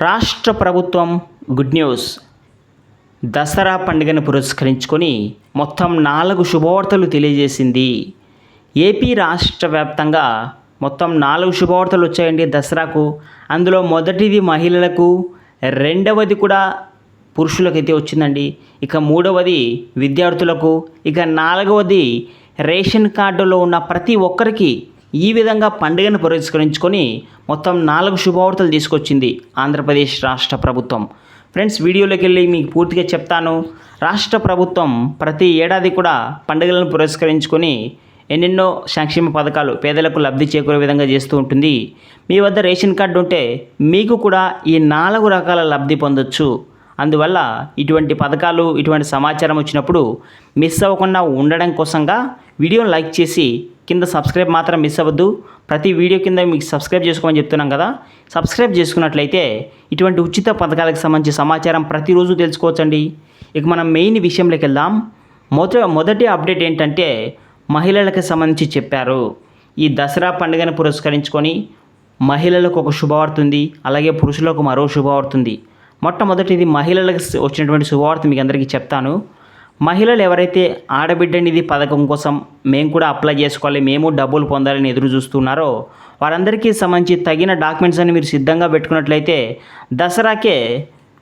రాష్ట్ర ప్రభుత్వం good news. Dasara పండుగను పురస్కరించుకొని మొత్తం నాలుగు శుభవార్తలు తెలియజేసింది. ఏపీ రాష్ట్ర వ్యాప్తంగా మొత్తం నాలుగు శుభవార్తలు వచ్చాయండి దసరాకు. అందులో మొదటిది మహిళలకు రెండవది కూడా పురుషులకైతే వచ్చిందండి. ఇక మూడవది విద్యార్థులకు ఇక నాలుగవది రేషన్ కార్డులో ఉన్న ప్రతి ఒక్కరికి ఈ విధంగా పండుగను పురస్కరించుకొని మొత్తం నాలుగు శుభవార్తలు తీసుకొచ్చింది ఆంధ్రప్రదేశ్ రాష్ట్ర ప్రభుత్వం. ఫ్రెండ్స్ వీడియోలోకి వెళ్ళి మీకు పూర్తిగా చెప్తాను. రాష్ట్ర ప్రభుత్వం ప్రతి ఏడాది కూడా పండుగలను పురస్కరించుకొని ఎన్నెన్నో సంక్షేమ పథకాలు పేదలకు లబ్ధి చేకూరే విధంగా చేస్తూ ఉంటుంది. మీ వద్ద రేషన్ కార్డు ఉంటే మీకు కూడా ఈ నాలుగు రకాల లబ్ధి పొందొచ్చు. అందువల్ల ఇటువంటి పథకాలు ఇటువంటి సమాచారం వచ్చినప్పుడు మిస్ అవ్వకుండా ఉండడం కోసంగా వీడియోని లైక్ చేసి కింద సబ్స్క్రైబ్ మాత్రం మిస్ అవ్వద్దు. ప్రతి వీడియో కింద మీకు సబ్స్క్రైబ్ చేసుకోమని చెప్తున్నాం కదా. సబ్స్క్రైబ్ చేసుకున్నట్లయితే ఇటువంటి ఉచిత పథకాలకు సంబంధించి సమాచారం ప్రతిరోజు తెలుసుకోవచ్చండి. ఇక మనం మెయిన్ విషయంలోకి వెళ్దాం. మొదట మొదటి అప్డేట్ ఏంటంటే మహిళలకు సంబంధించి చెప్పారు. ఈ దసరా పండుగను పురస్కరించుకొని మహిళలకు ఒక శుభవార్త ఉంది. అలాగే పురుషులకు మరో శుభవార్త ఉంది. మొట్టమొదటిది మహిళలకు వచ్చినటువంటి శుభవార్త మీకు అందరికీ చెప్తాను. మహిళలు ఎవరైతే ఆడబిడ్డ నిధి పథకం కోసం మేము కూడా అప్లై చేసుకోవాలి మేము డబ్బులు పొందాలని ఎదురు చూస్తున్నారో వారందరికీ సంబంధించి తగిన డాక్యుమెంట్స్ అని మీరు సిద్ధంగా పెట్టుకున్నట్లయితే దసరాకే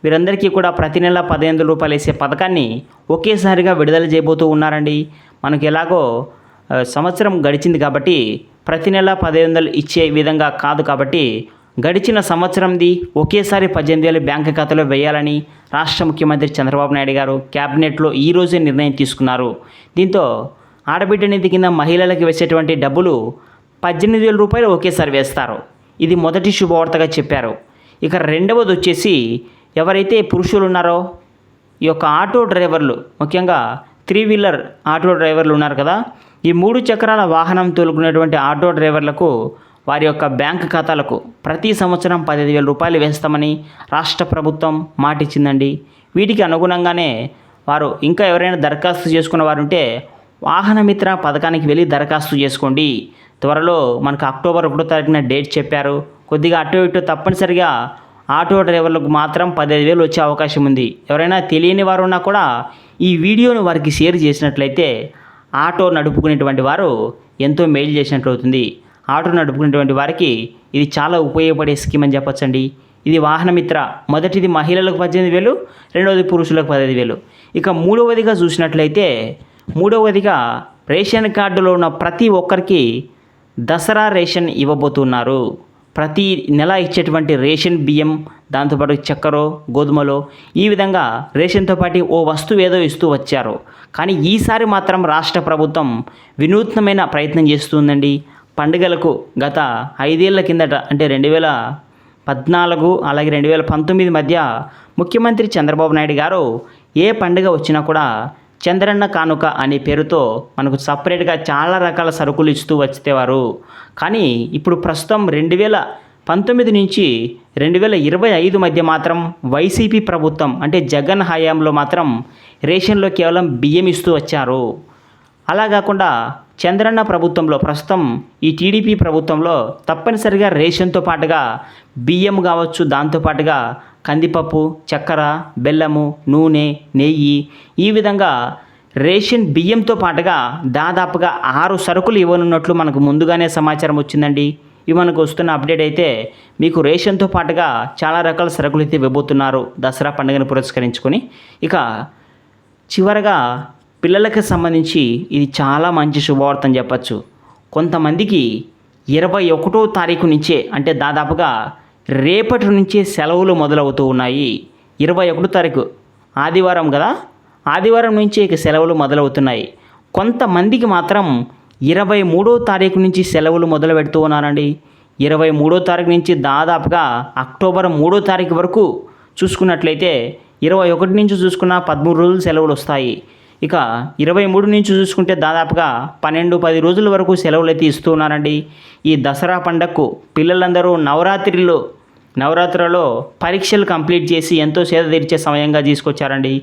వీరందరికీ కూడా ప్రతి నెల పదిహేను రూపాయలు వేసే పథకాన్ని ఒకేసారిగా విడుదల చేయబోతూ ఉన్నారండి. మనకి ఎలాగో సంవత్సరం గడిచింది కాబట్టి ప్రతి నెల పదిహేను వందలు ఇచ్చే విధంగా కాదు కాబట్టి గడిచిన సంవత్సరంది ఒకేసారి పద్దెనిమిది వేలు బ్యాంక్ ఖాతాలో వేయాలని రాష్ట్ర ముఖ్యమంత్రి చంద్రబాబు నాయుడు గారు క్యాబినెట్లో ఈ రోజే నిర్ణయం తీసుకున్నారు. దీంతో ఆడబిడ్డ నిధి కింద మహిళలకు వేసేటువంటి డబ్బులు పద్దెనిమిది వేల రూపాయలు ఒకేసారి వేస్తారు. ఇది మొదటి శుభవార్తగా చెప్పారు. ఇక రెండవది వచ్చేసి ఎవరైతే పురుషులు ఉన్నారో ఈ యొక్క ఆటో డ్రైవర్లు ముఖ్యంగా త్రీ వీలర్ ఆటో డ్రైవర్లు ఉన్నారు కదా ఈ మూడు చక్రాల వాహనం తోలుకునేటువంటి ఆటో డ్రైవర్లకు వారి యొక్క బ్యాంక్ ఖాతాలకు ప్రతి సంవత్సరం పదిహేను వేల రూపాయలు వేస్తామని రాష్ట్ర ప్రభుత్వం మాటిచ్చిందండి. వీటికి అనుగుణంగానే వారు ఇంకా ఎవరైనా దరఖాస్తు చేసుకున్న వారు ఉంటే వాహన మిత్ర పథకానికి వెళ్ళి దరఖాస్తు చేసుకోండి. త్వరలో మనకు అక్టోబర్ ఒకటో తారీఖున డేట్ చెప్పారు. కొద్దిగా అటు ఇటు తప్పనిసరిగా ఆటో డ్రైవర్లకు మాత్రం పదిహేను వేలు వచ్చే అవకాశం ఉంది. ఎవరైనా తెలియని వారు ఉన్నా కూడా ఈ వీడియోను వారికి షేర్ చేసినట్లయితే ఆటో నడుపుకునేటువంటి వారు ఎంతో మేలు చేసినట్లు అవుతుంది ఆటో నడుపుకునేటువంటి వారికి ఇది చాలా ఉపయోగపడే స్కీమ్ అని చెప్పొచ్చండి. ఇది వాహనమిత్ర. మొదటిది మహిళలకు పద్దెనిమిది వేలు రెండవది పురుషులకు పదిహేను వేలు. ఇక మూడవదిగా చూసినట్లయితే మూడవదిగా రేషన్ కార్డులో ఉన్న ప్రతి ఒక్కరికి దసరా రేషన్ ఇవ్వబోతున్నారు. ప్రతి నెల ఇచ్చేటువంటి రేషన్ బియ్యం దాంతోపాటు చక్కెరో గోధుమలో ఈ విధంగా రేషన్తో పాటు ఓ వస్తువు ఏదో ఇస్తూ వచ్చారు. కానీ ఈసారి మాత్రం రాష్ట్ర ప్రభుత్వం వినూత్నమైన ప్రయత్నం చేస్తుందండి. పండుగలకు గత ఐదేళ్ళ కిందట అంటే రెండు వేల పద్నాలుగు అలాగే రెండు వేల పంతొమ్మిది మధ్య ముఖ్యమంత్రి చంద్రబాబు నాయుడు గారు ఏ పండుగ వచ్చినా కూడా చంద్రన్న కానుక అనే పేరుతో మనకు సపరేట్గా చాలా రకాల సరుకులు ఇస్తూ వచ్చేవారు. కానీ ఇప్పుడు ప్రస్తుతం రెండు వేల పంతొమ్మిది నుంచి రెండు వేల ఇరవై ఐదు మధ్య మాత్రం వైసీపీ ప్రభుత్వం అంటే జగన్ హయాంలో మాత్రం రేషన్లో కేవలం బియ్యం ఇస్తూ వచ్చారు. అలా కాకుండా చంద్రన్న ప్రభుత్వంలో ప్రస్తుతం ఈ టీడీపీ ప్రభుత్వంలో తప్పనిసరిగా రేషన్తో పాటుగా బియ్యం కావచ్చు దాంతోపాటుగా కందిపప్పు చక్కెర బెల్లము నూనె నెయ్యి ఈ విధంగా రేషన్ బియ్యంతో పాటుగా దాదాపుగా ఆరు సరుకులు ఇవ్వనున్నట్లు మనకు ముందుగానే సమాచారం వచ్చిందండి. ఇవి మనకు వస్తున్న అప్డేట్ అయితే మీకు రేషన్తో పాటుగా చాలా రకాల సరుకులు అయితే ఇవ్వబోతున్నారు. దసరా పండుగను పురస్కరించుకొని. ఇక చివరగా పిల్లలకు సంబంధించి ఇది చాలా మంచి శుభవార్త అని చెప్పచ్చు. కొంతమందికి ఇరవై ఒకటో తారీఖు నుంచే అంటే దాదాపుగా రేపటి నుంచే సెలవులు మొదలవుతూ ఉన్నాయి. ఇరవై ఒకటో తారీఖు. ఆదివారం కదా? ఆదివారం నుంచే ఇక సెలవులు మొదలవుతున్నాయి. కొంతమందికి మాత్రం ఇరవై మూడో తారీఖు నుంచి సెలవులు మొదలు పెడుతూ ఉన్నారండి. ఇరవై మూడో తారీఖు నుంచి దాదాపుగా అక్టోబర్ మూడో తారీఖు వరకు చూసుకున్నట్లయితే ఇరవై ఒకటి నుంచి చూసుకున్న పదమూడు రోజులు సెలవులు వస్తాయి. ఇక ఇరవై మూడు నుంచి చూసుకుంటే దాదాపుగా పన్నెండు పది రోజుల వరకు సెలవులు అయితే ఇస్తూ ఉన్నారండి. ఈ దసరా పండగకు పిల్లలందరూ నవరాత్రిలో నవరాత్రిలో పరీక్షలు కంప్లీట్ చేసి ఎంతో సేద తీర్చే సమయంగా తీసుకొచ్చారండి.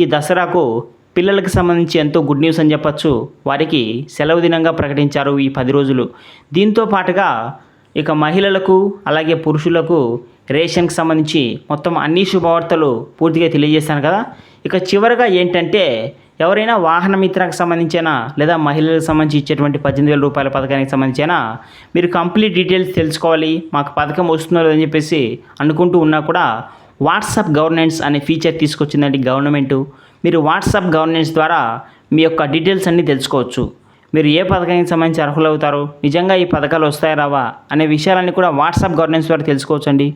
ఈ దసరాకు పిల్లలకు సంబంధించి ఎంతో గుడ్ న్యూస్ అని చెప్పచ్చు. వారికి సెలవు దినంగా ప్రకటించారు ఈ పది రోజులు. దీంతో పాటుగా ఇక మహిళలకు అలాగే పురుషులకు రేషన్కి సంబంధించి మొత్తం అన్ని శుభవార్తలు పూర్తిగా తెలియజేశాను కదా. ఇక చివరగా ఏంటంటే ఎవరైనా వాహన మిత్రకు సంబంధించిన? లేదా మహిళలకు సంబంధించి ఇచ్చేటువంటి పద్దెనిమిది వేల రూపాయల పథకానికి సంబంధించిన? మీరు కంప్లీట్ డీటెయిల్స్ తెలుసుకోవాలి మాకు పథకం వస్తుందో లేదని చెప్పేసి అనుకుంటూ ఉన్నా కూడా వాట్సాప్ గవర్నెన్స్ అనే ఫీచర్ తీసుకొచ్చిందండి గవర్నమెంట్. మీరు వాట్సాప్ గవర్నెన్స్ ద్వారా మీ యొక్క డీటెయిల్స్ అన్నీ తెలుసుకోవచ్చు. మీరు ఏ పథకానికి సంబంధించి అర్హులు అవుతారు నిజంగా ఈ పథకాలు వస్తాయా రావా? అనే విషయాలన్నీ కూడా వాట్సాప్ గవర్నెన్స్ ద్వారా తెలుసుకోవచ్చండి.